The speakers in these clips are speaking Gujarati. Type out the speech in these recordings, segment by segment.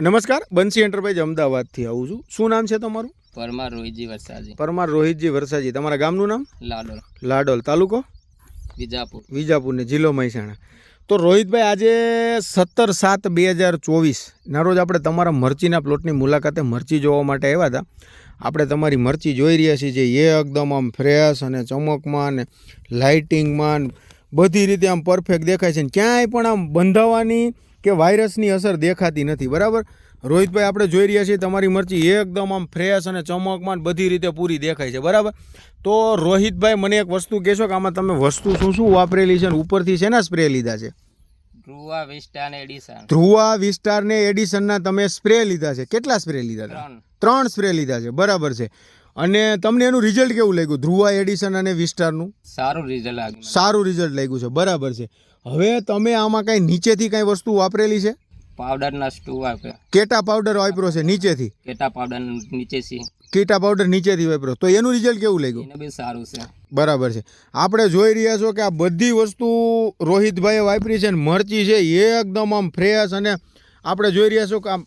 નમસ્કાર બંસી એન્ટરપ્રાઇઝ અમદાવાદથી આવું છું. શું નામ છે તમારું? પરમાર રોહિતજી વરસાજી. પરમાર રોહિતજી વરસાજી. તમારા ગામનું નામ? લાડોલ. લાડોલ. તાલુકો? વિજાપુર. વિજાપુર ને જિલ્લો મહેસાણા. તો રોહિતભાઈ આજે સત્તર સાત બે હજાર ચોવીસના રોજ આપણે તમારા મરચીના પ્લોટની મુલાકાતે મરચી જોવા માટે આવ્યા હતા. આપણે તમારી મરચી જોઈ રહ્યા છીએ જે એકદમ આમ ફ્રેશ અને ચમકમાં ને લાઇટિંગમાં બધી રીતે આમ પરફેક્ટ દેખાય છે ક્યાંય પણ આમ બંધાવાની કે વાયરસની અસર દેખાતી નથી બરાબર? રોહિતભાઈ આપણે જોઈ રહ્યા છીએ તમારી મરચી એકદમ આમ ફ્રેશ અને ચમકમાં બધી રીતે પૂરી દેખાય છે બરાબર? તો રોહિતભાઈ મને એક વસ્તુ કહેશો કે આમાં તમે વસ્તુ શું શું વાપરેલી છે અને ઉપરથી શેના સ્પ્રે લીધા છે? ધ્રુવા વિસ્ટાર એડિશન. ધ્રુવા વિસ્ટાર ને એડિશનના તમે સ્પ્રે લીધા છે. કેટલા સ્પ્રે લીધા હતા? ત્રણ. ત્રણ સ્પ્રે લીધા છે બરાબર છે. અને તમને એનું રિઝલ્ટ કેવું લાગ્યું? ધ્રુવા એડિશન અને વિસ્ટારનું? સારું રિઝલ્ટ લાગ્યું સારું રિઝલ્ટ લાગ્યું છે. બરાબર છે. હવે તમે આમાં કાંઈ નીચેથી કાંઈ વસ્તુ વાપરેલી છે? પાવડરના સ્ટુ વાપર્યા. કેટા પાવડર વાપરો છે નીચેથી? કેટા પાવડર નીચેથી? કેટા પાવડર નીચેથી વાપરો? તો એનું રિઝલ્ટ કેવું લાગ્યું? એને બી સારું છે. બરાબર છે. આપણે જોઈ રહ્યા છો કે આ બધી વસ્તુ રોહિતભાઈએ વાપરી છે ને મરચી છે એ એકદમ આમ ફ્રેશ અને આપણે જોઈ રહ્યા છો કે આમ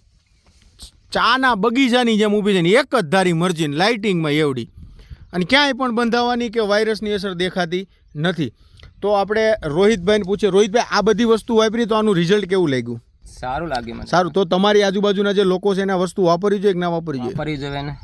ચાના બગીચાની જેમ ઊભી છે ને એક જ ધારી મરજીને લાઇટિંગમાં એવડી. અને ક્યાંય પણ બંધાવાની કે વાયરસની અસર દેખાતી નથી. તો આપણે રોહિતભાઈને પૂછીએ રોહિતભાઈ આ બધી વસ્તુ વાપરી તો આનું રિઝલ્ટ કેવું લાગ્યું? સારું લાગ્યું સારું તો તમારી આજુબાજુના જે લોકો છે એને વસ્તુ વાપરવી જોઈએ કે ના વાપરવી જોઈએ? વાપરી જોઈએ ને.